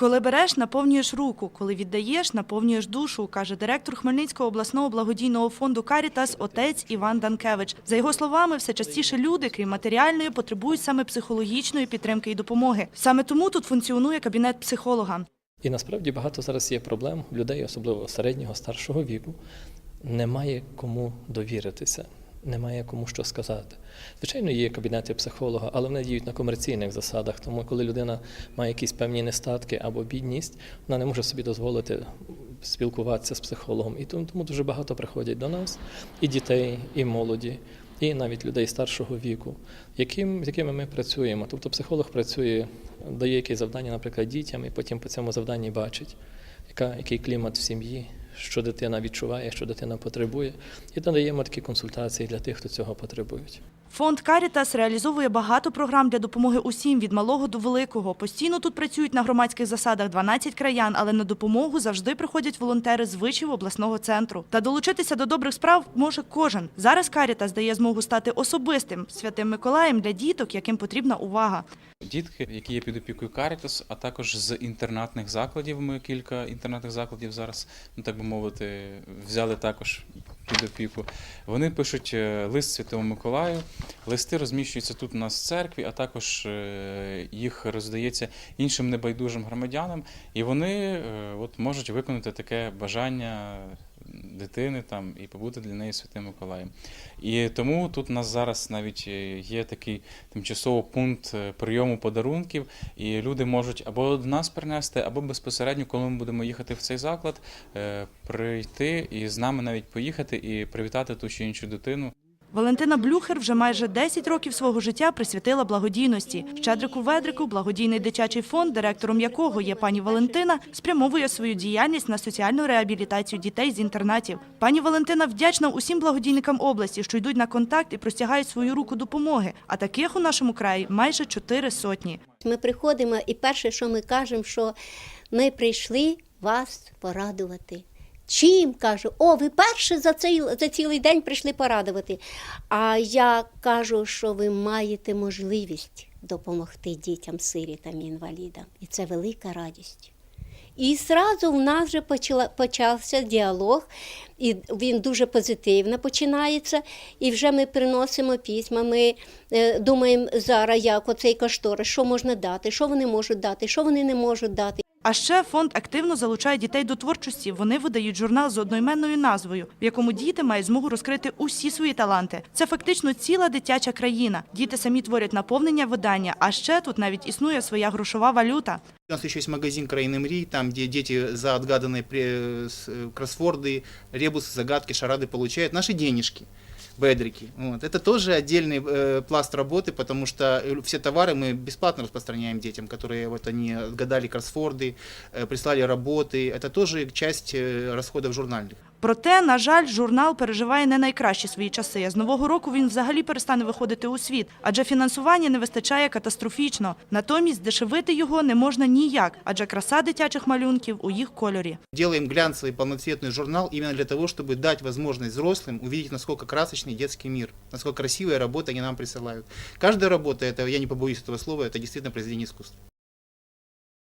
Коли береш, наповнюєш руку, коли віддаєш, наповнюєш душу, каже директор Хмельницького обласного благодійного фонду Карітас отець Іван Данкевич. За його словами, все частіше люди, крім матеріальної, потребують саме психологічної підтримки і допомоги. Саме тому тут функціонує кабінет психолога. І насправді багато зараз є проблем людей, особливо середнього, старшого віку. Немає кому довіритися, немає кому що сказати. Звичайно, є кабінети психолога, але вони діють на комерційних засадах. Тому, коли людина має якісь певні нестатки або бідність, вона не може собі дозволити спілкуватися з психологом. І тому, дуже багато приходять до нас і дітей, і молоді. І навіть людей старшого віку, яким, з якими ми працюємо. Тобто психолог працює, дає якесь завдання, наприклад, дітям, і потім по цьому завданні бачить, яка, який клімат в сім'ї, що дитина відчуває, що дитина потребує. І надаємо такі консультації для тих, хто цього потребують. Фонд Карітас реалізовує багато програм для допомоги усім від малого до великого. Постійно тут працюють на громадських засадах 12 краян, але на допомогу завжди приходять волонтери з вишів обласного центру. Та долучитися до добрих справ може кожен. Зараз Карітас дає змогу стати особистим святим Миколаєм для діток, яким потрібна увага. Дітки, які є під опікою Карітас, а також з інтернатних закладів. Ми кілька інтернатних закладів зараз, ну так би мовити, взяли також під опіку. Вони пишуть е, лист Святому Миколаю. Листи розміщуються тут у нас в церкві, а також е, їх роздається іншим небайдужим громадянам, і вони е, от можуть виконати таке бажання дитини там і побути для неї святим Миколаєм. І тому тут у нас зараз навіть е, є такий тимчасовий пункт е, прийому подарунків, і люди можуть або до нас принести, або безпосередньо, коли ми будемо їхати в цей заклад, е, прийти і з нами навіть поїхати і привітати ту чи іншу дитину. Валентина Блюхер вже майже 10 років свого життя присвятила благодійності. Щедрику Ведрику, благодійний дитячий фонд, директором якого є пані Валентина, спрямовує свою діяльність на соціальну реабілітацію дітей з інтернатів. Пані Валентина вдячна усім благодійникам області, що йдуть на контакт і простягають свою руку допомоги. А таких у нашому краї майже чотири сотні. Ми приходимо, і перше, що ми кажемо, що ми прийшли вас порадувати. Чим кажу, о, ви перше за цей за цілий день прийшли порадувати. А я кажу, що ви маєте можливість допомогти дітям, сирітам і інвалідам. І це велика радість. І зразу в нас вже почала, почався діалог, і він дуже позитивно починається. І вже ми приносимо письма, ми е, думаємо зараз, як оцей кашторис, що можна дати, що вони можуть дати, що вони не можуть дати. А ще фонд активно залучає дітей до творчості. Вони видають журнал з одноіменною назвою, в якому діти мають змогу розкрити усі свої таланти. Це фактично ціла дитяча країна. Діти самі творять наповнення видання. А ще тут навіть існує своя грошова валюта. У нас еще есть магазин «Краины МРИ», там, где дети за отгаданные пре- с- э, кроссворды, ребусы, загадки, шарады получают наши денежки, бедрики. Вот. Это тоже отдельный э, пласт работы, потому что э, все товары мы бесплатно распространяем детям, которые вот они отгадали кроссворды, э, прислали работы. Это тоже часть э, расходов журнальных. Проте, на жаль, журнал переживає не найкращі свої часи. З нового року він взагалі перестане виходити у світ, адже фінансування не вистачає катастрофічно. Натомість дешевити його не можна ніяк, адже краса дитячих малюнків у їх кольорі. Делаем глянцевый полноцветный журнал именно для того, чтобы дать возможность взрослым увидеть, насколько красочный детский мир, насколько красивые работы они нам присылают. Каждая работа, это я не побоюсь этого слова, это действительно произведение искусства.